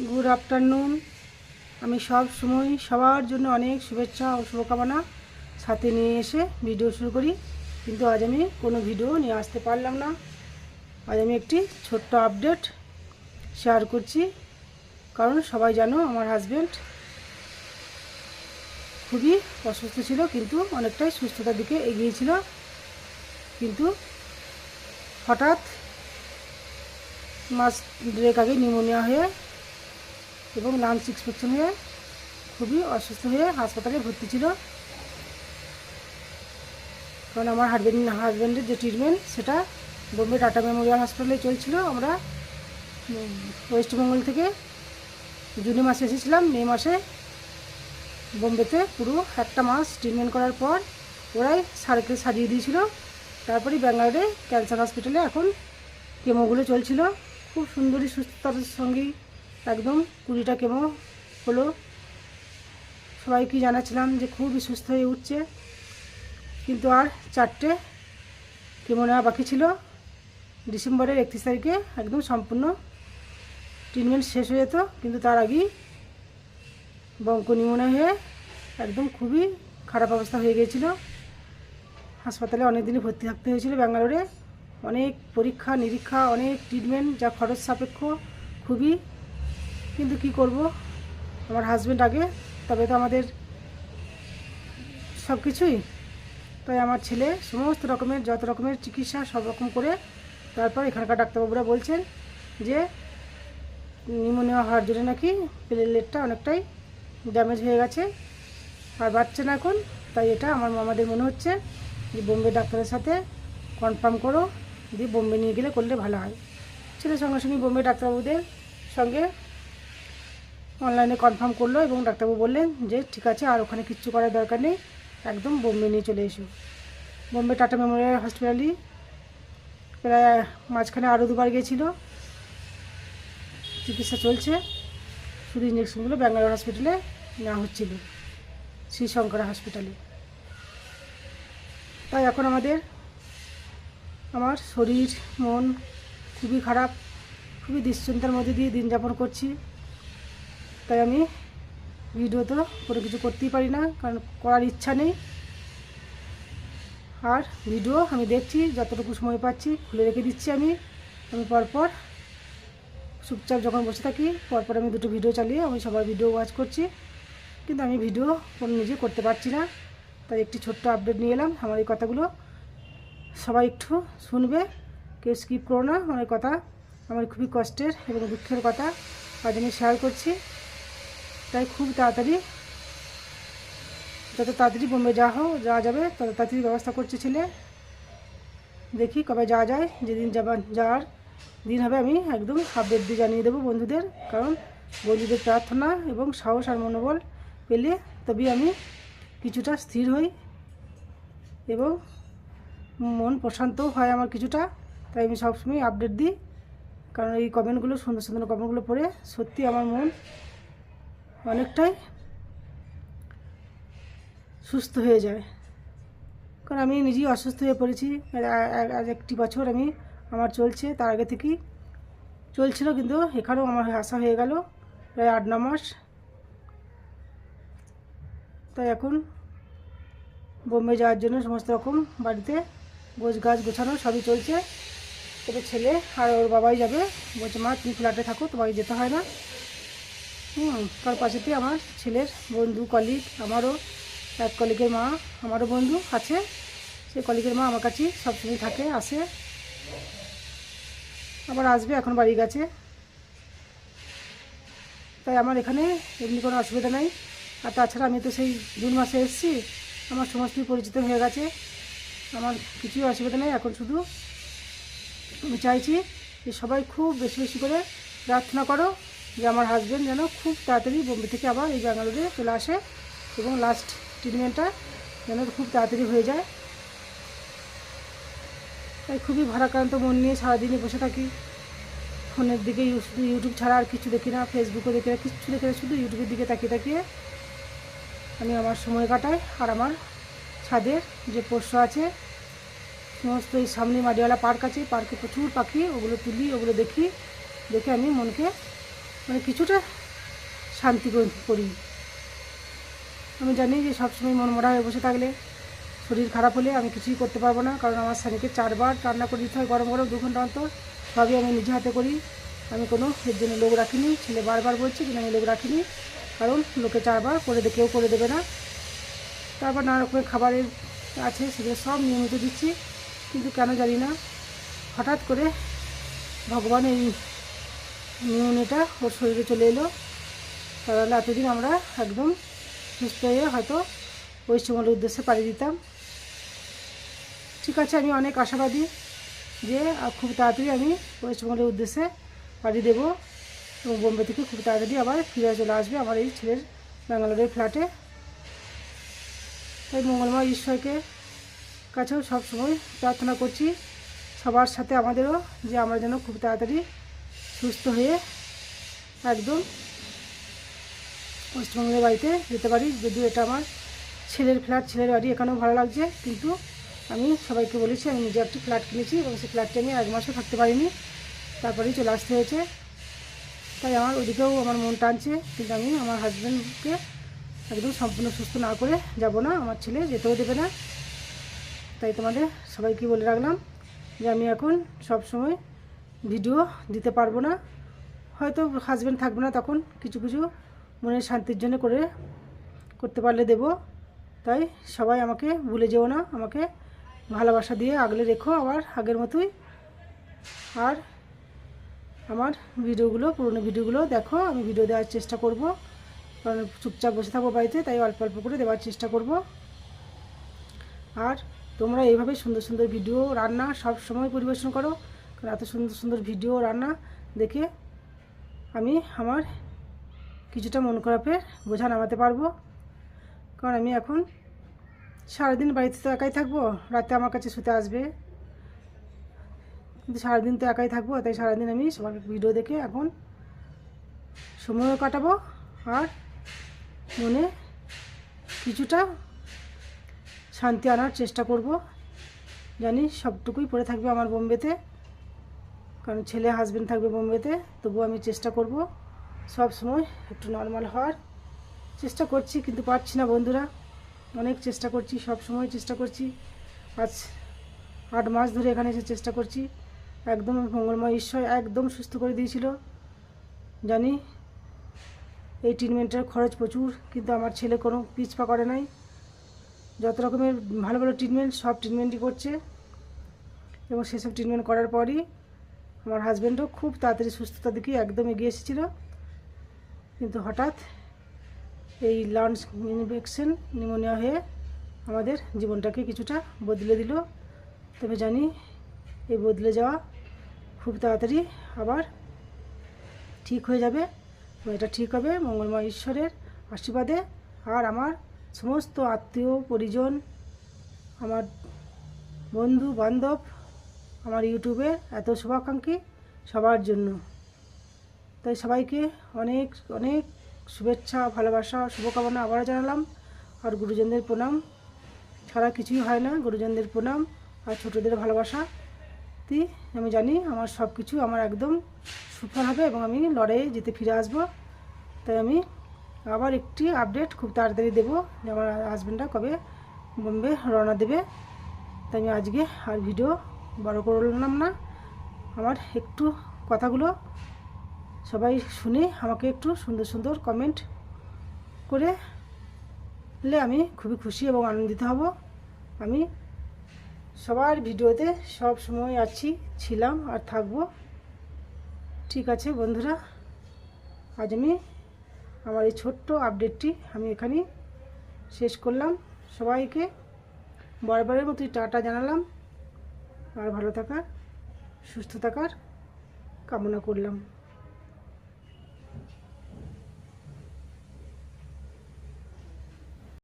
Good afternoon আমি সব সময় সবার জন্য অনেক শুভেচ্ছা ও শুভকামনা সাথে নিয়ে এসে ভিডিও শুরু করি। কিন্তু আজ আমি কোনো ভিডিও নিয়ে আসতে পারলাম না। আজ আমি একটি ছোট্ট আপডেট শেয়ার করছি। কারণ সবাই জানো আমার হাজব্যান্ড খুবই অসুস্থ ছিল, কিন্তু অনেকটাই সুস্থতার দিকে এগিয়েছিল কিন্তু হঠাৎ মাস দেড়েক আগে নিউমোনিয়া হয়ে এবং লাংস ইনফেকশন হয়ে খুবই অসুস্থ হয়ে হাসপাতালে ভর্তি ছিল। কারণ আমার হাজব্যান্ড হাজব্যান্ডের যে ট্রিটমেন্ট সেটা বোম্বে টাটা মেমোরিয়াল হসপিটালে চলছিল। আমরা ওয়েস্টবেঙ্গল থেকে জুনে মাসে এসেছিলাম। মে মাসে বোম্বেতে পুরো একটা মাস ট্রিটমেন্ট করার পর ওরাই সার্কেল সাজিয়ে দিয়েছিল। তারপরে ব্যাঙ্গালোরে ক্যান্সার হসপিটালে এখন কেমোগুলো চলছিল। খুব সুন্দরী, সুস্থতার সঙ্গেই একদম কুড়িটা কেমো হলো। সবাইকে জানাচ্ছিলাম যে খুবই সুস্থ হয়ে উঠছে, কিন্তু আর চারটে কেমো নেওয়া বাকি ছিল। ডিসেম্বরের একত্রিশ তারিখে একদম সম্পূর্ণ ট্রিটমেন্ট শেষ হয়ে যেত, কিন্তু তার আগেই বঙ্কনিমোনা হয়ে একদম খুবই খারাপ অবস্থা হয়ে গিয়েছিল। হাসপাতালে অনেক দিনই ভর্তি থাকতে হয়েছিল ব্যাঙ্গালোরে। অনেক পরীক্ষা, নিরীক্ষা, অনেক ট্রিটমেন্ট যা খরচ সাপেক্ষ, খুবই কিন্তু কি করব? আমার হাজব্যান্ড আগে, তবে তো আমাদের সব কিছুই। তাই আমার ছেলে সমস্ত রকমের, যত রকমের চিকিৎসা, সব রকম করে তারপর এখানকার ডাক্তারবাবুরা বলছেন যে নিউমোনিয়া হওয়ার জন্য নাকি প্লেটলেটটা অনেকটাই ড্যামেজ হয়ে গেছে। আর বাচ্চা না এখন, তাই এটা আমার মামাদের মনে হচ্ছে যে, বোম্বে ডাক্তারের সাথে কনফার্ম করো দিয়ে বোম্বে নিয়ে গেলে করলে ভালো হয়। ছেলে সঙ্গে সঙ্গে বোম্বে ডাক্তারবাবুদের সঙ্গে অনলাইনে কনফার্ম করল এবং ডাক্তারবাবু বললেন যে, ঠিক আছে, আর ওখানে কিচ্ছু করার দরকার নেই। একদম বোম্বে নিয়ে চলে এসো। বোম্বে টাটা মেমোরিয়াল হসপিটালই প্রায় মাঝখানে আরও দুবার গিয়েছিল। চিকিৎসা চলছে। শুধু ইঞ্জেকশনগুলো ব্যাঙ্গালোর হসপিটালে নেওয়া হচ্ছিল শ্রী শঙ্করা হসপিটালে তাই এখন আমাদের, আমার শরীর, মন খুবই খারাপ। খুবই দুশ্চিন্তার মধ্যে দিয়ে দিন যাপন করছি। তাই আমি ভিডিও তো কোনো কিছু করতেই পারি না, কারণ করার ইচ্ছা নেই। আর ভিডিও আমি দেখছি, যতটুকু সময় পাচ্ছি, খুলে রেখে দিচ্ছি আমি। আমি পরপর চুপচাপ যখন বসে থাকি, পরপর আমি দুটো ভিডিও চালিয়ে আমি সবার ভিডিও ওয়াচ করছি। কিন্তু আমি ভিডিও কোনো নিজে করতে পারছি না। তাই একটি ছোট্ট আপডেট নিয়ে এলাম আমার এই কথাগুলো। সবাই একটু শুনবে, কেউ স্কিপ করো না। আমার কথা, আমার খুবই কষ্টের এবং দুঃখের কথা। আজ আমি শেয়ার করছি। তাই খুব তাড়াতাড়ি, যত তাড়াতাড়ি বোম্বে যাওয়া হোক, যাওয়া যাবে, তত তাড়াতাড়ি ব্যবস্থা করছে ছেলে। দেখি কবে যাওয়া যায়, যেদিন যাবার, যাওয়ার দিন হবে আমি একদম আপডেট দিয়ে জানিয়ে দেবো বন্ধুদের, কারণ বন্ধুদের প্রার্থনা এবং সাহস আর মনোবল পেলে তবেই আমি কিছুটা স্থির হই এবং মন প্রশান্তও হয় আমার কিছুটা, তাই আমি সবসময় আপডেট দিই। কারণ এই কমেন্টগুলো সুন্দর সুন্দর কমেন্টগুলো পড়ে সত্যি আমার মন অনেকটাই সুস্থ হয়ে যায় কারণ আমি নিজেই অসুস্থ হয়ে পড়েছি। একটি বছর আমি, আমার চলছে, তার আগে থেকেই চলছিল, কিন্তু এখানেও আমার আসা হয়ে গেল প্রায় আট, ন মাস। তাই এখন বোম্বে যাওয়ার জন্য সমস্ত রকম বাড়িতে গোছ গাছ গোছানো সবই চলছে। তবে ছেলে আর ওর বাবাই যাবে। বলছে, মা, তুমি ফ্ল্যাটে থাকো, তোমাকে যেতে হয় না। হুম, তার পাশেতেই আমার ছেলের বন্ধু কলিগ আমারও, এক কলিগের মা, আমারও বন্ধু আছে। সেই কলিগের মা আমার কাছেই সবসময় থাকে, আসে। আবার আসবে, এখন বাড়ি গেছে। তাই আমার এখানে এমনি কোনো অসুবিধা নাই। আর তাছাড়া আমি তো সেই জুন মাসে এসেছি, আমার সমস্তই পরিচিত হয়ে গেছে। আমার কিছুই অসুবিধা নেই, এখন শুধু আমি চাইছি যে সবাই খুব বেশি বেশি করে প্রার্থনা করো। যে আমার হাজব্যান্ড যেন খুব তাড়াতাড়ি বোম্বে থেকে আবার এই ব্যাঙ্গালোরে চলে আসে এবং লাস্ট ট্রিটমেন্টটা যেন খুব তাড়াতাড়ি হয়ে যায়। তাই খুবই ভারাক্রান্ত মন নিয়ে সারাদিনই বসে থাকি। ফোনের দিকে ইউটিউব ছাড়া আর কিছু দেখি না ফেসবুকও দেখি না কিচ্ছু দেখি না, শুধু ইউটিউবের দিকে তাকিয়ে তাকিয়ে আমি আমার সময় কাটাই আর আমার ছাদের যে পোষ্য আছে, সমস্ত এই সামনে মাটিওয়ালা পার্ক আছে পার্কে প্রচুর পাখি, ওগুলো তুলি, ওগুলো দেখি, দেখে আমি মনকে মানে কিছুটা শান্তি করি- আমি জানি যে সবসময় মন মরা হয়ে বসে থাকলে শরীর খারাপ হলে আমি কিছুই করতে পারব না, কারণ আমার স্বামীকে চারবার রান্না করে দিতে হয় গরম গরম দু ঘণ্টা অন্তর। সবই আমি নিজে হাতে করি। আমি কোনো এর জন্য লোক রাখিনি, ছেলে বারবার বলছে কিন্তু আমি লোক রাখিনি, কারণ লোকে চারবার করে দে, কেউ করে দেবে না। তারপর নানা রকমের খাবারের আছে, সেগুলো সব নিয়মিত দিচ্ছি, কিন্তু কেন জানি না, হঠাৎ করে ভগবান এই নিউনেটা ওর শরীরে চলে এলো। তাহলে এতদিন আমরা একদম সুস্থ হয়ে হয়তো পশ্চিমবঙ্গের উদ্দেশ্যে পাড়ি দিতাম। ঠিক আছে, আমি অনেক আশাবাদী যে খুব তাড়াতাড়ি আমি পশ্চিমবঙ্গের উদ্দেশ্যে পাড়ি দেবো এবং বোম্বে থেকে খুব তাড়াতাড়ি আবার ফিরে চলে আসবে আমার এই ছেলের ব্যাঙ্গালোরের ফ্ল্যাটে। তাই মঙ্গলময় ঈশ্বরকে কাছেও সব সময় প্রার্থনা করছি সবার সাথে আমাদেরও যে আমরা যেন খুব তাড়াতাড়ি সুস্থ হয়ে একদম পশ্চিমবঙ্গের বাড়িতে যেতে পারি। যদিও এটা আমার ছেলের ফ্ল্যাট ছেলের বাড়ি এখানেও ভালো লাগছে, কিন্তু আমি সবাইকে বলেছি, আমি নিজে একটি ফ্ল্যাট কিনেছি এবং সেই ফ্ল্যাটে আমি এক মাসও থাকতে পারিনি। তারপরেই চলে আসতে হয়েছে। তাই আমার ওদিকেও আমার মন টানছে, কিন্তু আমি আমার হাজব্যান্ডকে একদম সম্পূর্ণ সুস্থ না করে যাব না, আমার ছেলে যেতেও দেবে না। তাই তোমাদের সবাইকে বলে রাখলাম যে আমি এখন সব সময় ভিডিও দিতে পারব না। হয়তো হাজব্যান্ড থাকবে না তখন কিছু কিছু মনের শান্তির জন্য করে করতে পারলে দেব। তাই সবাই আমাকে ভুলে যেও না, আমাকে ভালোবাসা দিয়ে আগলে রেখো আবার আগের মতোই। আর আমার ভিডিওগুলো, পুরনো ভিডিওগুলো দেখো, আমি ভিডিও দেওয়ার চেষ্টা করব। কারণ চুপচাপ বসে থাকব বাড়িতে, তাই অল্প অল্প করে দেওয়ার চেষ্টা করব। আর তোমরা এইভাবে সুন্দর সুন্দর ভিডিও, রান্না সব সময় পরিবেশন করো। এত সুন্দর সুন্দর ভিডিও রান্না দেখে আমি আমার কিছুটা মন খারাপের বোঝা নামাতে পারব। কারণ আমি এখন সারাদিন বাড়িতে তো একাই থাকব, রাতে আমার কাছে শুতে আসবে। কিন্তু সারাদিন তো একাই থাকব, তাই সারাদিন আমি সবার ভিডিও দেখে এখন সময়ও কাটাবো আর মনে কিছুটা শান্তি আনার চেষ্টা করব। জানি সবটুকুই পড়ে থাকবে আমার বোম্বেতে। কারণ ছেলে হাজবেন্ড থাকবে বোম্বেতে তবু আমি চেষ্টা করব সব সময় একটু নর্মাল হওয়ার। চেষ্টা করছি, কিন্তু পারছি না বন্ধুরা। অনেক চেষ্টা করছি, সব সময় চেষ্টা করছি। আজ আট মাস ধরে এখানে এসে চেষ্টা করছি। একদম মঙ্গলময় ঈশ্বর একদম সুস্থ করে দিয়েছিল। জানি এই ট্রিটমেন্টের খরচ প্রচুর, কিন্তু আমার ছেলে কোনো পিছপা করে নাই। যত রকমের ভালো ভালো ট্রিটমেন্ট সব ট্রিটমেন্টই করছে। এবং সেসব ট্রিটমেন্ট করার পরই আমার হাজব্যান্ডও খুব তাড়াতাড়ি সুস্থতার দিকে একদম এগিয়ে এসেছিল। কিন্তু হঠাৎ এই লাঞ্চ ইনফেকশন নিউমোনিয়া হয়ে আমাদের জীবনটাকে কিছুটা বদলে দিল। তবে জানি এই বদলে যাওয়া খুব তাড়াতাড়ি আবার ঠিক হয়ে যাবে এটা ঠিক হবে মঙ্গলময় ঈশ্বরের আশীর্বাদে। আর আমার সমস্ত আত্মীয়, পরিজন, আমার বন্ধু, বান্ধব আমার ইউটিউবে এত শুভাকাঙ্ক্ষী সবার জন্য। তাই সবাইকে অনেক অনেক শুভেচ্ছা, ভালোবাসা, শুভকামনা আবারও জানালাম। আর গুরুজনদের প্রণাম। ছাড়া কিছুই হয় না, গুরুজনদের প্রণাম আর ছোটদের ভালোবাসা। তি, আমি জানি আমার সব কিছু আমার একদম সুফল হবে এবং আমি লড়াইয়ে যেতে ফিরে আসব। তাই আমি আবার একটি আপডেট খুব তাড়াতাড়ি দেবো যে আমার হাজব্যান্ডটা কবে বোম্বে রওনা দেবে। তাই আমি আজকে আর ভিডিও বড় করলাম না। আমার একটু কথাগুলো সবাই শুনে আমাকে একটু সুন্দর সুন্দর কমেন্ট করে আমি খুবই খুশি এবং আনন্দিত হব। আমি সবার ভিডিওতে সব সময় আছি, ছিলাম আর থাকব। ঠিক আছে বন্ধুরা, আজ আমি আমার এই ছোট্ট আপডেটটি আমি এখানেই শেষ করলাম। সবাইকে বরাবরের মতোই টাটা জানালাম। আর ভালো থাকার সুস্থ থাকার কামনা করলাম।